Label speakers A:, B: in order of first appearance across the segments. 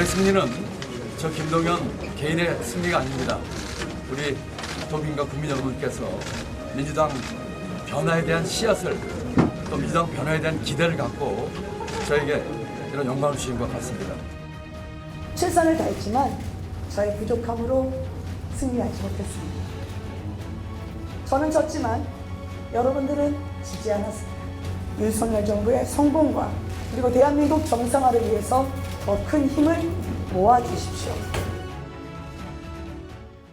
A: 오늘의 승리는 저 김동연 개인의 승리가 아닙니다. 우리 도민과 국민 여러분께서 민주당 변화에 대한 씨앗을 또 민주당 변화에 대한 기대를 갖고 저에게 이런 영광을 주신 것 같습니다.
B: 최선을 다했지만 저의 부족함으로 승리하지 못했습니다. 저는 졌지만 여러분들은 지지 않았습니다. 윤석열 정부의 성공과 그리고 대한민국 정상화를 위해서 더 큰 힘을 모아주십시오.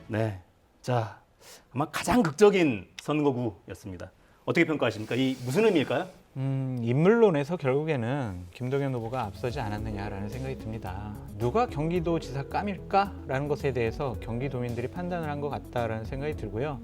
C: 네. 자, 아마 가장 극적인 선거구였습니다. 어떻게 평가하십니까? 이 무슨 의미일까요?
D: 음, 인물론에서 결국에는 김동연 후보가 앞서지 않았느냐라는 생각이 듭니다. 누가 경기도지사 깜일까라는 것에 대해서 경기도민들이 판단을 한 것 같다라는 생각이 들고요.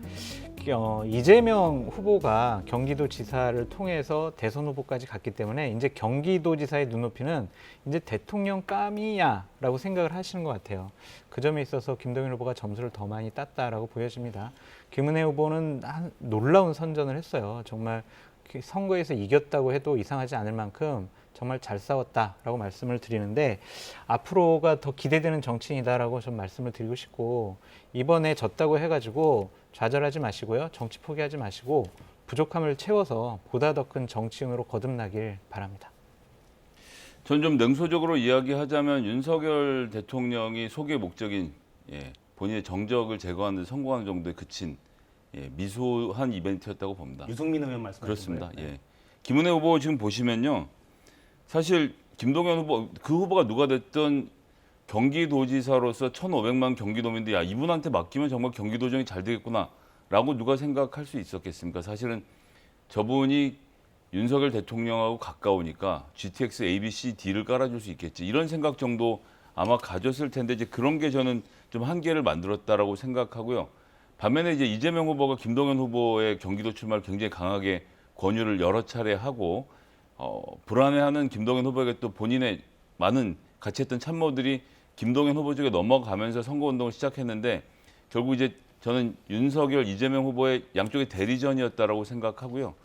D: 어, 이재명 후보가 경기도지사를 통해서 대선 후보까지 갔기 때문에 이제 경기도지사의 눈높이는 이제 대통령 깜이야라고 생각을 하시는 것 같아요. 그 점에 있어서 김동연 후보가 점수를 더 많이 땄다라고 보여집니다. 김은혜 후보는 한 놀라운 선전을 했어요. 정말 그 선거에서 이겼다고 해도 이상하지 않을 만큼 정말 잘 싸웠다라고 말씀을 드리는데 앞으로가 더 기대되는 정치인이다라고 좀 말씀을 드리고 싶고 이번에 졌다고 해가지고 좌절하지 마시고요 정치 포기하지 마시고 부족함을 채워서 보다 더 큰 정치인으로 거듭나길 바랍니다.
E: 전좀 냉소적으로 이야기하자면 윤석열 대통령이 소개 목적인 예, 본인의 정적을 제거하는 데 성공한 정도에 그친 예, 미소한 이벤트였다고 봅니다.
C: 유승민 의원 말씀하신
E: 그렇습니다.
C: 거예요. 네.
E: 예. 김은혜 후보 지금 보시면요. 사실 김동연 후보 그 후보가 누가 됐든 경기도지사로서 1,500만 경기도민들이 야 이분한테 맡기면 정말 경기도정이 잘 되겠구나라고 누가 생각할 수 있었겠습니까? 사실은 저분이 윤석열 대통령하고 가까우니까 GTX A, B, C, D를 깔아줄 수 있겠지 이런 생각 정도 아마 가졌을 텐데 이제 그런 게 저는 좀 한계를 만들었다라고 생각하고요. 반면에 이제 이재명 후보가 김동연 후보의 경기도 출마를 굉장히 강하게 권유를 여러 차례 하고 어, 불안해하는 김동연 후보에게 또 본인의 많은 같이 했던 참모들이 김동연 후보 쪽에 넘어가면서 선거운동을 시작했는데 결국 이제 저는 윤석열, 이재명 후보의 양쪽의 대리전이었다라고 생각하고요.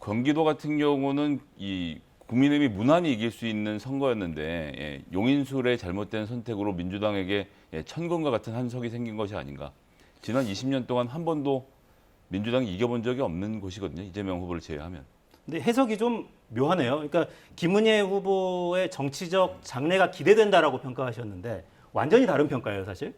E: 경기도 같은 경우는 이 국민의힘이 무난히 이길 수 있는 선거였는데 예, 용인술의 잘못된 선택으로 민주당에게 예, 천금과 같은 한석이 생긴 것이 아닌가. 지난 20년 동안 한 번도 민주당이 이겨본 적이 없는 곳이거든요. 이재명 후보를 제외하면.
C: 근데 해석이 좀 묘하네요. 그러니까 김은혜 후보의 정치적 장래가 기대된다라고 평가하셨는데 완전히 다른 평가예요, 사실.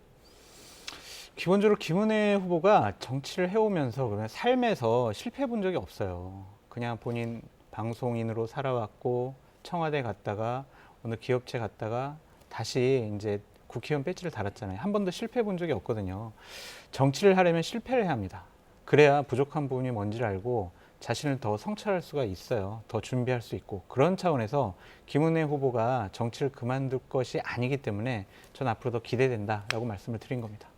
D: 기본적으로 김은혜 후보가 정치를 해오면서 그냥 삶에서 실패해 본 적이 없어요. 그냥 본인 방송인으로 살아왔고 청와대 갔다가 어느 기업체 갔다가 다시 이제 국회의원 배지를 달았잖아요. 한 번도 실패해 본 적이 없거든요. 정치를 하려면 실패를 해야 합니다. 그래야 부족한 부분이 뭔지를 알고 자신을 더 성찰할 수가 있어요. 더 준비할 수 있고 그런 차원에서 김은혜 후보가 정치를 그만둘 것이 아니기 때문에 전 앞으로 더 기대된다라고 말씀을 드린 겁니다.